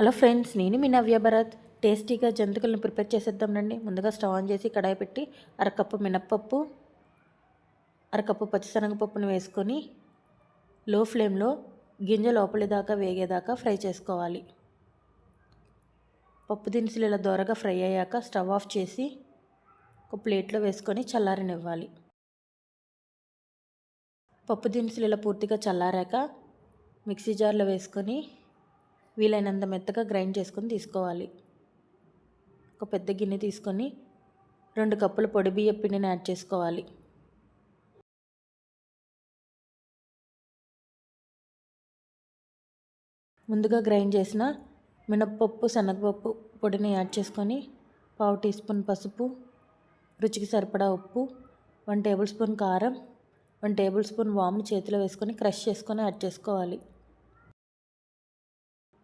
Hello friends నేను మీ నవ్య భరత్. టేస్టీగా జంతికలను prepare చేసేద్దాం రండి. ముందుగా స్టవ్ ఆన్ చేసి కడాయి పెట్టి అరకప్పు మినప్పప్పు అరకప్పు పచ్చిశనగపప్పును వేసుకొని లో ఫ్లేమ్లో గింజ లోపలి దాకా వేగేదాకా ఫ్రై చేసుకోవాలి. పప్పు దినుసులు ఇలా దోరగా ఫ్రై అయ్యాక స్టవ్ ఆఫ్ చేసి ఒక ప్లేట్లో వేసుకొని చల్లారనివ్వాలి. పప్పు దినుసులు ఇలా పూర్తిగా చల్లారాక మిక్సీ జార్లో వేసుకొని వీలైనంత మెత్తగా గ్రైండ్ చేసుకొని తీసుకోవాలి. ఒక పెద్ద గిన్నె తీసుకొని రెండు కప్పుల పొడి బియ్య పిండిని యాడ్ చేసుకోవాలి. ముందుగా గ్రైండ్ చేసిన మినప్పప్పు శనగపప్పు పొడిని యాడ్ చేసుకొని పావు టీ స్పూన్ పసుపు రుచికి సరిపడా ఉప్పు వన్ టేబుల్ స్పూన్ కారం వన్ టేబుల్ స్పూన్ వామ్ని చేతిలో వేసుకొని క్రష్ చేసుకొని యాడ్ చేసుకోవాలి.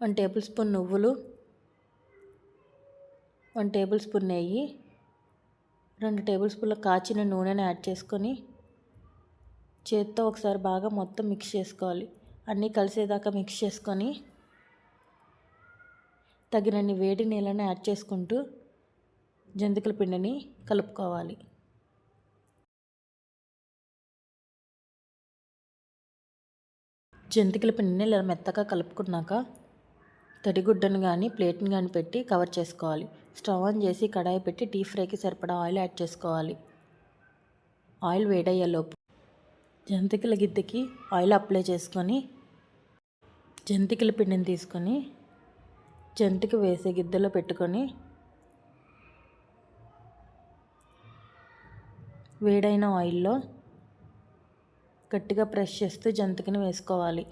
వన్ టేబుల్ స్పూన్ నువ్వులు వన్ టేబుల్ స్పూన్ నెయ్యి రెండు టేబుల్ స్పూన్ల కాచిన నూనెని యాడ్ చేసుకొని చేత్తో ఒకసారి బాగా మొత్తం మిక్స్ చేసుకోవాలి. అన్నీ కలిసేదాకా మిక్స్ చేసుకొని తగినన్ని వేడి నీళ్ళని యాడ్ చేసుకుంటూ జంతికల పిండిని కలుపుకోవాలి. జంతికల పిండిని ఇలా మెత్తగా కలుపుకున్నాక తడిగుడ్డను కానీ ప్లేట్ని కానీ పెట్టి కవర్ చేసుకోవాలి. స్టవ్ ఆన్ చేసి కడాయి పెట్టి డీప్ ఫ్రైకి సరిపడా ఆయిల్ యాడ్ చేసుకోవాలి. ఆయిల్ వేడయ్యేలోపు జంతికల గిద్దెకి ఆయిల్ అప్లై చేసుకొని జంతికల పిండిని తీసుకొని జంతిక వేసే గిద్దెలో పెట్టుకొని వేడైన ఆయిల్లో గట్టిగా ప్రెస్ చేస్తూ జంతికని వేసుకోవాలి.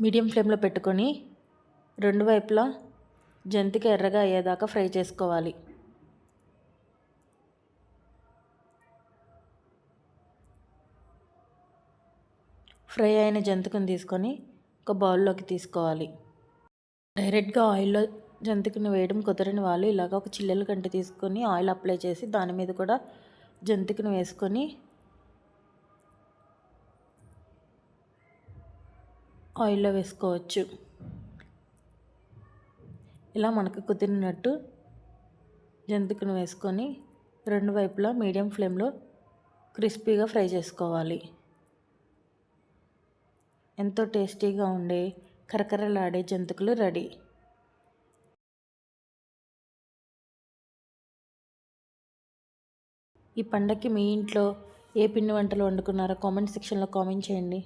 మీడియం ఫ్లేమ్లో పెట్టుకొని రెండు వైపులా జంతిక ఎర్రగా అయ్యేదాకా ఫ్రై చేసుకోవాలి. ఫ్రై అయిన జంతికను తీసుకొని ఒక బౌల్లోకి తీసుకోవాలి. డైరెక్ట్గా ఆయిల్లో జంతికను వేయడం కుదరని వాళ్ళు ఇలాగ ఒక చిల్లెల కంటి తీసుకొని ఆయిల్ అప్లై చేసి దాని మీద కూడా జంతికను వేసుకొని ఆయిల్లో వేసుకోవచ్చు. ఇలా మనకు కుదిరినట్టు జంతికను వేసుకొని రెండు వైపులా మీడియం ఫ్లేమ్లో క్రిస్పీగా ఫ్రై చేసుకోవాలి. ఎంతో టేస్టీగా ఉండే కరకరలాడే జంతికలు రెడీ. ఈ పండగకి మీ ఇంట్లో ఏ పిండి వంటలు వండుకున్నారో కామెంట్ సెక్షన్లో కామెంట్ చేయండి.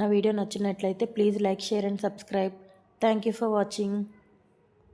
నా వీడియో నచ్చినట్లయితే please like share and subscribe. Thank you for watching